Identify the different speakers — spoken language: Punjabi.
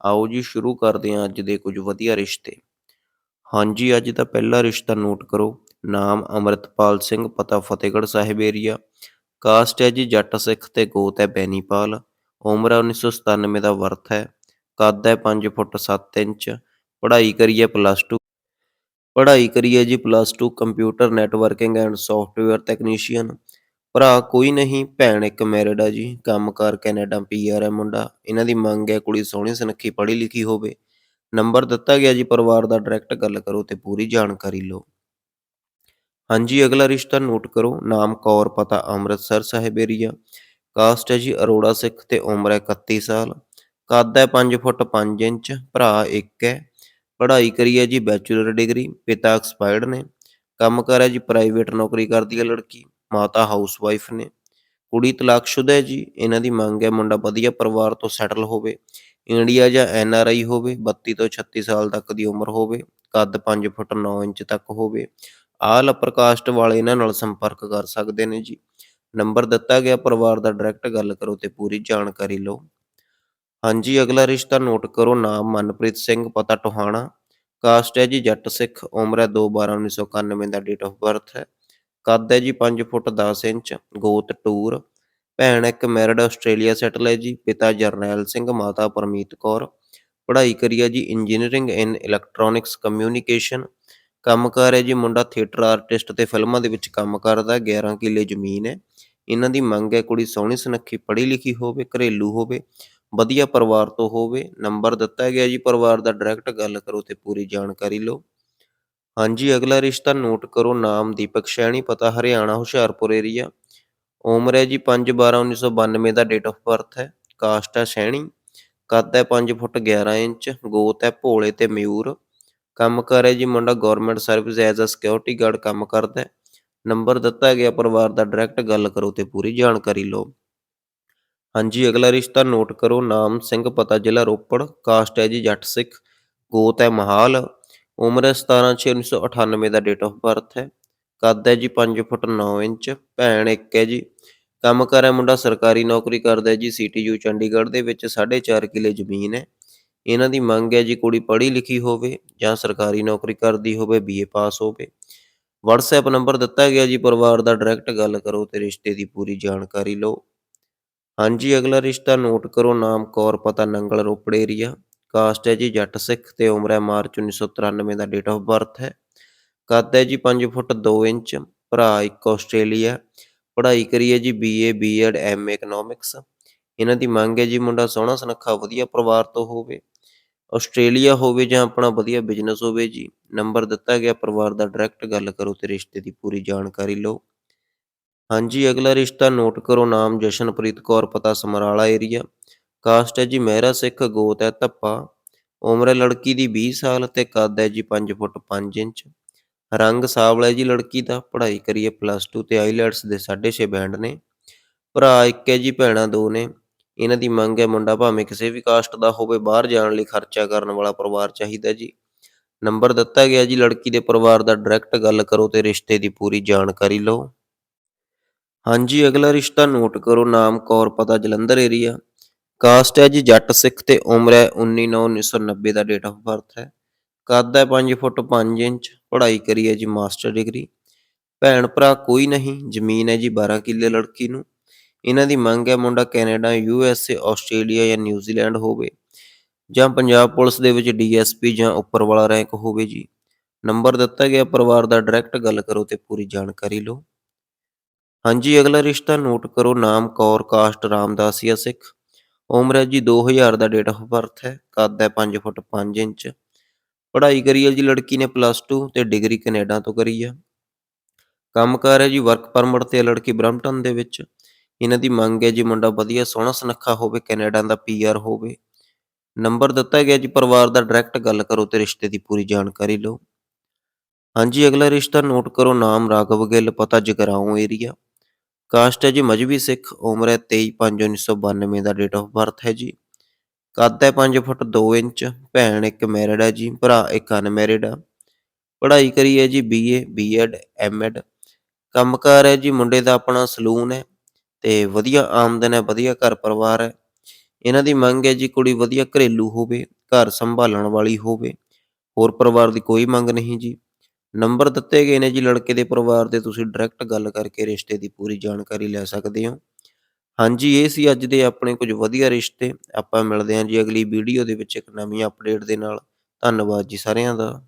Speaker 1: ਆਓ ਜੀ ਸ਼ੁਰੂ ਕਰਦੇ ਹਾਂ ਅੱਜ ਦੇ ਕੁਝ ਵਧੀਆ ਰਿਸ਼ਤੇ। ਹਾਂਜੀ, ਅੱਜ ਦਾ ਪਹਿਲਾ ਰਿਸ਼ਤਾ ਨੋਟ ਕਰੋ। ਨਾਮ ਅਮਰਤਪਾਲ ਸਿੰਘ, ਪਤਾ ਫਤਿਹਗੜ੍ਹ ਸਾਹਿਬ ਏਰੀਆ ਕਾਸਟ ਹੈ ਜੀ ਜੱਟ ਸਿੱਖ ਤੇ ਗੋਤ ਹੈ ਬੈਨੀਪਾਲ। ਉਮਰ ਹੈ 1997 ਦਾ ਵਰਥ ਹੈ। ਕੱਦ ਹੈ 5 ਫੁੱਟ 7 ਇੰਚ। ਪੜ੍ਹਾਈ ਕਰੀ ਹੈ ਪਲੱਸ 2 ਪੜ੍ਹਾਈ ਕਰੀ ਹੈ ਜੀ plus 2 computer networking and software technician ਭਰਾ, ਕੋਈ ਨਹੀਂ, ਭੈਣ ਇੱਕ ਮੈਰਿਡ ਆ ਜੀ, ਕੰਮਕਾਰ ਕੈਨੇਡਾ ਪੀਆਰ ਹੈ ਮੁੰਡਾ। ਇਹਨਾਂ ਦੀ ਮੰਗ ਹੈ ਕੁੜੀ ਸੋਹਣੀ, ਸੁਨੱਖੀ, ਪੜ੍ਹੀ ਲਿਖੀ ਹੋਵੇ। ਨੰਬਰ ਦਿੱਤਾ ਗਿਆ ਜੀ, ਪਰਿਵਾਰ ਦਾ ਡਾਇਰੈਕਟ ਗੱਲ ਕਰੋ ਤੇ ਪੂਰੀ ਜਾਣਕਾਰੀ ਲਓ। ਹਾਂਜੀ, ਅਗਲਾ ਰਿਸ਼ਤਾ ਨੋਟ ਕਰੋ। ਨਾਮ ਕੌਰ, ਪਤਾ ਅੰਮ੍ਰਿਤਸਰ ਸਾਹਿਬ ਏਰੀਆ ਕਾਸਟ ਹੈ ਜੀ, ਅਰੋੜਾ ਸਿੱਖ ਤੇ ਉਮਰ ਹੈ 31 ਸਾਲ। ਕੱਦ ਹੈ 5 ਫੁੱਟ 5 ਇੰਚ, ਭਰਾ ਇੱਕ ਹੈ। ਪੜ੍ਹਾਈ ਕਰੀ ਹੈ ਜੀ ਬੈਚਲਰ ਡਿਗਰੀ ਪਿਤਾ ਐਕਸਪਾਇਰਡ ਨੇ। ਕੰਮ ਕਰ ਹੈ ਜੀ ਪ੍ਰਾਈਵੇਟ ਨੌਕਰੀ ਕਰਦੀ ਹੈ ਲੜਕੀ। ਮਾਤਾ ਹਾਊਸਵਾਈਫ ਨੇ। ਕੁੜੀ ਤਲਾਕਸ਼ੁਦਾ ਹੈ ਜੀ, ਇਹਨਾਂ ਦੀ ਮੰਗ ਹੈ ਮੁੰਡਾ ਵਧੀਆ ਪਰਿਵਾਰ ਤੋਂ ਸੈਟਲ ਹੋਵੇ, ਇੰਡੀਆ ਜਾਂ ਐਨ ਆਰ ਆਈ ਹੋਵੇ 32 ਤੋਂ 36 ਸਾਲ ਤੱਕ ਦੀ ਉਮਰ ਹੋਵੇ, ਕੱਦ 5 ਫੁੱਟ 9 ਇੰਚ ਤੱਕ ਹੋਵੇ। ਆਲ ਅਪਰ ਕਾਸਟ ਵਾਲੇ ਇਹਨਾਂ ਨਾਲ ਸੰਪਰਕ ਕਰ ਸਕਦੇ ਨੇ ਜੀ। ਨੰਬਰ ਦਿੱਤਾ ਗਿਆ, ਪਰਿਵਾਰ ਦਾ ਡਾਇਰੈਕਟ ਗੱਲ ਕਰੋ ਤੇ ਪੂਰੀ ਜਾਣਕਾਰੀ ਲਓ। ਹਾਂਜੀ, ਅਗਲਾ ਰਿਸ਼ਤਾ ਨੋਟ ਕਰੋ, ਨਾਮ ਮਨਪ੍ਰੀਤ ਸਿੰਘ, ਪਤਾ ਟੋਹਾਣਾ। ਕਾਸਟ ਹੈ ਜੀ ਜੱਟ ਸਿੱਖ, ਉਮਰ ਹੈ 2 12 1991 ਦਾ ਡੇਟ ਆਫ ਬਰਥ ਹੈ। ਕੱਦ ਹੈ ਜੀ 5 ਫੁੱਟ 10 ਇੰਚ, ਗੋਤ ਟੂਰ। ਭੈਣ ਇੱਕ ਮੈਰਿਡ ਆਸਟ੍ਰੇਲੀਆ ਸੈਟਲ ਹੈ ਜੀ, ਪਿਤਾ ਜਰਨੈਲ ਸਿੰਘ, ਮਾਤਾ ਪਰਮੀਤ ਕੌਰ। ਪੜ੍ਹਾਈ ਕਰੀ ਹੈ ਜੀ ਇੰਜੀਨੀਅਰਿੰਗ ਇਨ ਇਲੈਕਟ੍ਰੋਨਿਕਸ ਕਮਿਊਨੀਕੇਸ਼ਨ ਕੰਮਕਾਰ ਹੈ ਜੀ ਮੁੰਡਾ ਥੀਏਟਰ ਆਰਟਿਸਟ ਤੇ ਫਿਲਮਾਂ ਦੇ ਵਿੱਚ ਕੰਮ ਕਰਦਾ 11 ਕਿੱਲੇ ਜ਼ਮੀਨ ਹੈ। ਇਹਨਾਂ ਦੀ ਮੰਗ ਹੈ ਕੁੜੀ ਸੋਹਣੀ, ਸੁਨੱਖੀ ਪੜ੍ਹੀ ਲਿਖੀ ਹੋਵੇ, ਘਰੇਲੂ ਹੋਵੇ, ਵਧੀਆ ਪਰਿਵਾਰ ਤੋਂ ਹੋਵੇ। ਨੰਬਰ ਦਿੱਤਾ ਗਿਆ ਜੀ, ਪਰਿਵਾਰ ਦਾ ਡਾਇਰੈਕਟ ਗੱਲ ਕਰੋ ਤੇ ਪੂਰੀ ਜਾਣਕਾਰੀ ਲਓ। ਹਾਂਜੀ, ਅਗਲਾ ਰਿਸ਼ਤਾ ਨੋਟ ਕਰੋ, ਨਾਮ ਦੀਪਕ ਸ਼ੈਣੀ, ਪਤਾ ਹਰਿਆਣਾ, ਹੁਸ਼ਿਆਰਪੁਰ ਏਰੀਆ ਉਮਰ ਹੈ ਜੀ 5 12 1992 ਦਾ ਡੇਟ ਆਫ ਬਰਥ ਹੈ। ਕਾਸਟ ਹੈ ਸ਼ੈਣੀ। ਕੱਦ ਹੈ 5 ਫੁੱਟ 11 ਇੰਚ, ਗੋਤ ਹੈ ਭੋਲੇ ਤੇ ਮਯੂਰ। ਕੰਮ ਕਰ ਹੈ ਜੀ ਮੁੰਡਾ government service as a security guard ਕੰਮ ਕਰਦਾ ਹੈ। ਨੰਬਰ ਦਿੱਤਾ ਗਿਆ ਪਰਿਵਾਰ ਦਾ ਡਾਇਰੈਕਟ ਗੱਲ ਕਰੋ ਤੇ ਪੂਰੀ ਜਾਣਕਾਰੀ ਲਓ। ਹਾਂਜੀ, ਅਗਲਾ ਰਿਸ਼ਤਾ ਨੋਟ ਕਰੋ, ਨਾਮ ਸਿੰਘ, ਪਤਾ ਜ਼ਿਲ੍ਹਾ ਰੋਪੜ। ਕਾਸਟ ਹੈ ਜੀ ਜੱਟ ਸਿੱਖ। ਗੋਤ ਹੈ ਮਹਾਲ। ਉਮਰ ਹੈ 17 ਛੇ 1998 ਦਾ ਡੇਟ ਆਫ ਬਰਥ ਹੈ। ਕੱਦ ਹੈ ਜੀ 5 ਫੁੱਟ 9 ਇੰਚ, ਭੈਣ ਇੱਕ ਹੈ ਜੀ। ਕੰਮ ਕਰ ਹੈ ਮੁੰਡਾ ਸਰਕਾਰੀ ਨੌਕਰੀ ਕਰਦਾ ਹੈ ਜੀ ਸੀਟੀਯੂ ਚੰਡੀਗੜ੍ਹ ਦੇ ਵਿੱਚ 4.5 ਕਿੱਲੇ ਜ਼ਮੀਨ ਹੈ। ਇਹਨਾਂ ਦੀ ਮੰਗ ਹੈ ਜੀ ਕੁੜੀ ਪੜ੍ਹੀ ਲਿਖੀ ਹੋਵੇ ਜਾਂ ਸਰਕਾਰੀ ਨੌਕਰੀ ਕਰਦੀ ਹੋਵੇ ਬੀਏ ਪਾਸ ਹੋਵੇ। WhatsApp ਨੰਬਰ ਦਿੱਤਾ ਗਿਆ ਜੀ, ਪਰਿਵਾਰ ਦਾ ਡਾਇਰੈਕਟ ਗੱਲ ਕਰੋ ਤੇ ਰਿਸ਼ਤੇ ਦੀ ਪੂਰੀ ਜਾਣਕਾਰੀ ਲਓ। ਹਾਂਜੀ, ਅਗਲਾ ਰਿਸ਼ਤਾ ਨੋਟ ਕਰੋ, ਨਾਮ ਕੌਰ, ਪਤਾ ਨੰਗਲ ਰੋਪੜ ਏਰੀਆ ਕਾਸਟ ਹੈ ਜੀ ਜੱਟ ਸਿੱਖ ਤੇ ਉਮਰ ਹੈ ਮਾਰਚ 1993 ਦਾ ਡੇਟ ਆਫ ਬਰਥ ਹੈ। ਕੱਦ ਹੈ ਜੀ 5 ਫੁੱਟ 2 ਇੰਚ, ਭਰਾ ਇੱਕ ਆਸਟ੍ਰੇਲੀਆ, ਪੜ੍ਹਾਈ ਕਰੀ ਹੈ ਜੀ ਬੀਏ ਬੀਐਡ ਐਮਏ ਇਕਨੋਮਿਕਸ ਇਹਨਾਂ ਦੀ ਮੰਗ ਹੈ ਜੀ ਮੁੰਡਾ ਸੋਹਣਾ ਸੁਨੱਖਾ ਵਧੀਆ ਪਰਿਵਾਰ ਤੋਂ ਹੋਵੇ, ਆਸਟ੍ਰੇਲੀਆ ਹੋਵੇ ਜਾਂ ਆਪਣਾ ਵਧੀਆ ਬਿਜ਼ਨਸ ਹੋਵੇ ਜੀ। ਨੰਬਰ ਦਿੱਤਾ ਗਿਆ, ਪਰਿਵਾਰ ਦਾ ਡਾਇਰੈਕਟ ਗੱਲ ਕਰੋ ਤੇ ਰਿਸ਼ਤੇ ਦੀ ਪੂਰੀ ਜਾਣਕਾਰੀ ਲਓ। ਹਾਂਜੀ, ਅਗਲਾ ਰਿਸ਼ਤਾ ਨੋਟ ਕਰੋ, ਨਾਮ ਜਸ਼ਨਪ੍ਰੀਤ ਕੌਰ, ਪਤਾ ਸਮਰਾਲਾ ਏਰੀਆ ਕਾਸਟ ਹੈ ਜੀ ਮਹਿਰਾ ਸਿੱਖ ਗੋਤ ਹੈ ਧੱਪਾ। ਉਮਰ ਹੈ ਲੜਕੀ ਦੀ 20 ਸਾਲ ਤੇ ਕੱਦ ਹੈ ਜੀ 5 ਫੁੱਟ 5 ਇੰਚ। ਰੰਗ ਸਾਵਲਾ ਜੀ ਲੜਕੀ ਦਾ, ਪੜ੍ਹਾਈ ਕਰੀਏ ਪਲੱਸ 2 ਤੇ ਆਈਲੈਟਸ ਦੇ 6.5 ਬੈਂਡ ਨੇ। ਭਰਾ ਇੱਕ ਹੈ ਜੀ, ਭੈਣਾਂ ਦੋ ਨੇ। ਇਹਨਾਂ ਦੀ ਮੰਗ ਹੈ ਮੁੰਡਾ ਭਾਵੇਂ ਕਿਸੇ ਵੀ ਕਾਸਟ ਦਾ ਹੋਵੇ, ਬਾਹਰ ਜਾਣ ਲਈ ਖਰਚਾ ਕਰਨ ਵਾਲਾ ਪਰਿਵਾਰ ਚਾਹੀਦਾ ਜੀ। ਨੰਬਰ ਦਿੱਤਾ ਗਿਆ ਜੀ, ਲੜਕੀ ਦੇ ਪਰਿਵਾਰ ਦਾ ਡਾਇਰੈਕਟ ਗੱਲ ਕਰੋ ਤੇ ਰਿਸ਼ਤੇ ਦੀ ਪੂਰੀ ਜਾਣਕਾਰੀ ਲਓ। ਹਾਂਜੀ, ਅਗਲਾ ਰਿਸ਼ਤਾ ਨੋਟ ਕਰੋ, ਨਾਮ, ਕੌਰ, ਪਤਾ, ਜਲੰਧਰ ਏਰੀਆ ਕਾਸਟ ਹੈ ਜੀ ਜੱਟ ਸਿੱਖ ਤੇ ਉਮਰ ਹੈ 19/9/1990 ਦਾ ਡੇਟ ਆਫ ਬਰਥ ਹੈ। ਕੱਦ ਹੈ 5 ਫੁੱਟ 5 ਇੰਚ, ਪੜ੍ਹਾਈ ਕਰੀ ਹੈ ਜੀ ਮਾਸਟਰ ਡਿਗਰੀ ਭੈਣ ਭਰਾ ਕੋਈ ਨਹੀਂ, ਜ਼ਮੀਨ ਹੈ ਜੀ 12 ਕਿੱਲੇ ਲੜਕੀ ਨੂੰ। ਇਹਨਾਂ ਦੀ ਮੰਗ ਹੈ ਮੁੰਡਾ Canada, U S A, Australia ਜਾਂ ਨਿਊਜ਼ੀਲੈਂਡ ਹੋਵੇ। ਜਾਂ ਪੰਜਾਬ ਪੁਲਿਸ ਦੇ ਵਿੱਚ ਡੀਐਸਪੀ ਜਾਂ ਉੱਪਰ ਵਾਲਾ ਰੈਂਕ ਹੋਵੇ ਜੀ। ਨੰਬਰ ਦਿੱਤਾ ਗਿਆ ਪਰਿਵਾਰ ਦਾ ਡਾਇਰੈਕਟ ਗੱਲ ਕਰੋ ਤੇ ਪੂਰੀ ਜਾਣਕਾਰੀ ਲਓ। ਹਾਂਜੀ, ਅਗਲਾ ਰਿਸ਼ਤਾ ਨੋਟ ਕਰੋ। ਨਾਮ ਕੌਰ, ਕਾਸਟ ਰਾਮਦਾਸੀਆ ਸਿੱਖ। ਉਮਰ ਹੈ ਜੀ 2000 ਦਾ ਡੇਟ ਆਫ ਬਰਥ ਹੈ, ਕੱਦ ਹੈ 5 ਫੁੱਟ 5 ਇੰਚ। ਪੜ੍ਹਾਈ ਕਰੀ ਹੈ ਜੀ ਲੜਕੀ ਨੇ ਪਲੱਸ 2 ਤੇ ਡਿਗਰੀ ਕੈਨੇਡਾ ਤੋਂ ਕਰੀ ਹੈ। ਕੰਮਕਾਰ ਹੈ ਜੀ ਵਰਕ ਪਰਮਿਟ ਤੇ ਲੜਕੀ ਬ੍ਰੈਂਪਟਨ ਦੇ ਵਿੱਚ। ਇਹਨਾਂ ਦੀ ਮੰਗ ਹੈ ਜੀ ਮੁੰਡਾ ਵਧੀਆ ਸੋਹਣਾ ਸੁਨੱਖਾ ਹੋਵੇ, ਕੈਨੇਡਾ ਦਾ ਪੀਆਰ ਹੋਵੇ। ਨੰਬਰ ਦਿੱਤਾ ਗਿਆ ਜੀ ਪਰਿਵਾਰ ਦਾ ਡਾਇਰੈਕਟ ਗੱਲ ਕਰੋ ਤੇ ਰਿਸ਼ਤੇ ਦੀ ਪੂਰੀ ਜਾਣਕਾਰੀ ਲਓ। ਹਾਂਜੀ, ਅਗਲਾ ਰਿਸ਼ਤਾ ਨੋਟ ਕਰੋ, ਨਾਮ ਰਾਘਵ ਗਿੱਲ ਪਤਾ, ਜਗਰਾਉਂ ਏਰੀਆ ਕਾਸਟ ਹੈ ਜੀ ਮਜਬੀ ਸਿੱਖ, ਉਮਰ ਹੈ 23/5/1992 ਦਾ ਡੇਟ ਆਫ ਬਰਥ ਹੈ ਜੀ। ਕੱਦ ਹੈ 5 ਫੁੱਟ 2 ਇੰਚ, ਭੈਣ ਇੱਕ ਮੈਰਿਡ ਹੈ ਜੀ, ਭਰਾ ਇੱਕ ਅਨਮੈਰਿਡ ਆ। ਪੜ੍ਹਾਈ ਕਰੀ ਹੈ ਜੀ ਬੀਏ ਬੀਐਡ ਐਮਐਡ ਕੰਮਕਾਰ ਹੈ ਜੀ ਮੁੰਡੇ ਦਾ ਆਪਣਾ ਸਲੂਨ ਹੈ ਤੇ ਵਧੀਆ ਆਮਦਨ ਹੈ, ਵਧੀਆ ਘਰ ਪਰਿਵਾਰ ਹੈ। ਇਹਨਾਂ ਦੀ ਮੰਗ ਹੈ ਜੀ ਕੁੜੀ ਵਧੀਆ ਘਰੇਲੂ ਹੋਵੇ, ਘਰ ਸੰਭਾਲਣ ਵਾਲੀ ਹੋਵੇ। ਹੋਰ ਪਰਿਵਾਰ ਦੀ ਕੋਈ ਮੰਗ ਨਹੀਂ ਜੀ। ਨੰਬਰ ਦਿੱਤੇ ਗਏ ਨੇ ਜੀ, ਲੜਕੇ ਦੇ ਪਰਿਵਾਰ ਦੇ ਤੁਸੀਂ ਡਾਇਰੈਕਟ ਗੱਲ ਕਰਕੇ ਰਿਸ਼ਤੇ ਦੀ ਪੂਰੀ ਜਾਣਕਾਰੀ ਲੈ ਸਕਦੇ ਹੋ। ਹਾਂਜੀ, ਇਹ ਸੀ ਅੱਜ ਦੇ ਆਪਣੇ ਕੁਝ ਵਧੀਆ ਰਿਸ਼ਤੇ। ਆਪਾਂ ਮਿਲਦੇ ਹਾਂ ਜੀ ਅਗਲੀ ਵੀਡੀਓ ਦੇ ਵਿੱਚ ਇੱਕ ਨਵੀਂ ਅਪਡੇਟ ਦੇ ਨਾਲ। ਧੰਨਵਾਦ ਜੀ ਸਾਰਿਆਂ ਦਾ।